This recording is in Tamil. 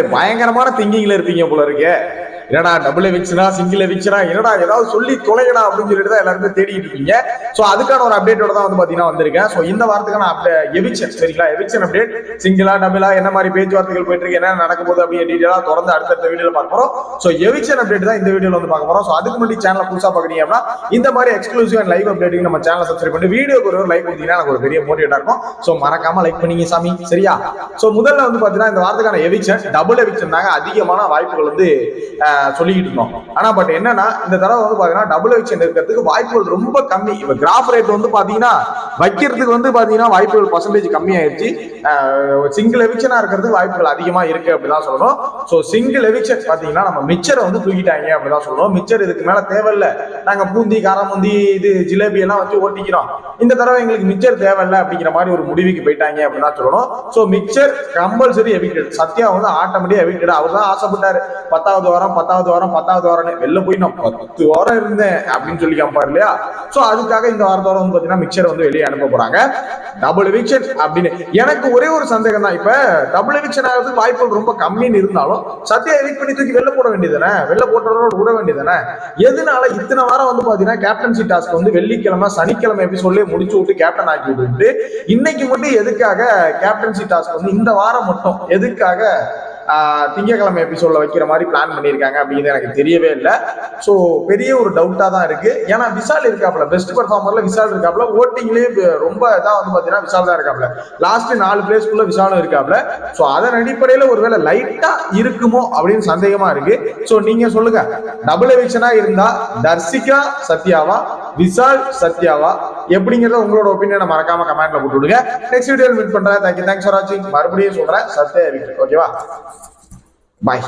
பயங்கரமான திங்கிங்ல இருப்பீங்க போல இருக்கே. என்னடா டபுள் எவிக்ஷனா சிங்கிள் எவிக்ஷனா என்னடா ஏதாவது சொல்லி தொலைங்கடா அப்படின்னு சொல்லிட்டு தான் எல்லாருமே தேடிட்டு இருக்கீங்க. ஸோ அதுக்கான ஒரு அப்டேட்டோட தான் வந்து பார்த்தீங்கன்னா வந்திருக்கேன். ஸோ இந்த வாரத்துக்கான எவிக்ஷன் சரிங்களா? எவிக்ஷன் அப்டேட் சிங்கிளா டபுளா என்ன மாதிரி பேச்சுவார்த்தைகள் போயிட்டு இருக்கு என்ன நடக்க போகுது அப்படின்னு டீட்டெயிலாக தொடர்ந்து அடுத்தடுத்த வீடியோல பார்க்க போறோம். ஸோ எவிக்ஷன் அப்டேட் தான் இந்த வீடியோல வந்து பார்க்க போறோம். ஸோ அதுக்கு முன்னாடி சேனல் புதுசாக பார்க்குறீங்க அப்படின்னா இந்த மாதிரி எக்ஸ்க்ளூசிவ் அண்ட் லைவ் அப்டேட்டுக்கு நம்ம சேனல் சப்ஸ்கிரைப் பண்ணி வீடியோக்கு ஒரு லைக் கொடுத்தீங்கன்னா எனக்கு ஒரு பெரிய மோட்டிவேட்டாக இருக்கும். ஸோ மறக்காம லைக் பண்ணீங்க சாமி சரியா? ஸோ முதல்ல வந்து பார்த்தீங்கன்னா இந்த வாரத்துக்கான எவிக்ஷன் டபுள் எவிக்ஷன் தாங்க அதிகமான வாய்ப்புகள் வந்து சொல்லிக்கிட்டு இருந்தோம். ஆனா பட் என்னன்னா இந்த தடவை வந்து பாத்தீங்கன்னா டபுள் எவிக்ஷன் இருக்கிறதுக்கு வாய்ப்புகள் ரொம்ப கம்மி. இப்ப கிராஃப் ரேட் வந்து பாத்தீங்கன்னா வைக்கிறதுக்கு வந்து பாத்தீங்கன்னா வாய்ப்புகள் பர்சன்டேஜ் கம்மியாயிருச்சு. சிங்கிள் எவிக்ஷனா இருக்கிறதுக்கு வாய்ப்புகள் அதிகமா இருக்கு அப்படிதான் சொல்லணும். ஸோ சிங்கிள் எவிக்ஷன் பாத்தீங்கன்னா நம்ம மிச்சரை வந்து தூக்கிட்டாங்க அப்படிதான் சொல்லணும். மிச்சர் இதுக்கு மேல தேவையில்ல. நாங்க பூந்தி காரமுந்தி இது ஜிலேபி எல்லாம் வச்சு ஓட்டிக்கிறோம். இந்த தடவை எங்களுக்கு மிச்சர் தேவையில்லை அப்படிங்கிற மாதிரி ஒரு முடிவுக்கு போயிட்டாங்க அப்படின்னு தான் சொல்லணும். So mixer compulsory evicted Sathya வந்து ஆட்டோமேட்டிக் எவிக்டட் அவர் தான் ஆசைப்பட்டாரு. பத்தாவது வாரம் பத்தாவது வாரம் பத்தாவது வாரம்னு வெளில போய் நான் பத்து வாரம் இருந்தேன் அப்படின்னு சொல்லி கேட்பாரு இல்லையா ஸோ அதுக்காக இந்த வாரத்தோட வந்து பார்த்தீங்கன்னா மிக்சர் வந்து வெளியே அனுப்ப போறாங்க. டபுள் எவிக்ஷன் அப்படின்னு. எனக்கு ஒரே ஒரு சந்தேகம் தான். இப்ப டபுள் எவிக்ஷன் ஆகிறதுக்கு வாய்ப்புகள் ரொம்ப கம்மின்னு இருந்தாலும் சத்யா எவிக் பண்ணி தூக்கி வெளில போட வேண்டியதானே வெளில போட்டவரோட விட வேண்டியதானே எதனால இத்தனை வாரம் வந்து பாத்தீங்கன்னா கேப்டன்சி டாஸ்க் வந்து வெள்ளிக்கிழமை சனிக்கிழமை எபிசோட்லயே முடிச்சு விட்டு கேப்டன் ஆக்கி விட்டு இன்னைக்கு மட்டும் எதுக்காக கேப்டன்சி டாஸ்க் வந்து இந்த வாரம் மட்டும் எதுக்காக திங்கக்கிழமை எபிசோட்ல வைக்கிற மாதிரி பிளான் பண்ணியிருக்காங்க அப்படிங்கிறது எனக்கு தெரியவே இல்லை. ஸோ பெரிய ஒரு டவுட்டா தான் இருக்கு. ஏன்னா விஷால் இருக்காப்ல பெஸ்ட் பர்ஃபார்மர்ல விஷால் இருக்காப்ல ஓட்டிங்லேயே ரொம்ப இதாக வந்து பார்த்தீங்கன்னா விஷால் தான் இருக்காப்ல லாஸ்ட் நாலு பிளேஸ்க்குள்ள விஷாலும் இருக்காப்ல ஸோ அதன் அடிப்படையில் ஒருவேளை லைட்டா இருக்குமோ அப்படின்னு சந்தேகமா இருக்கு. ஸோ நீங்க சொல்லுங்க. டபுள் எவிக்ஷனா இருந்தா தர்சிகா சத்யாவா? விஷால் சத்யாவா? எப்படிங்கிறத உங்களோட ஒப்பீனியனை மறக்காம கமெண்ட்ல போட்டு விடுங்க நெக்ஸ்ட் வீடியோ மீட் பண்றேன். தேங்க்யூ தேங்க்ஸ் ஃபார் வாட்சிங் மறுபடியும் சொல்றேன். சத்யா ஓகேவா பாய்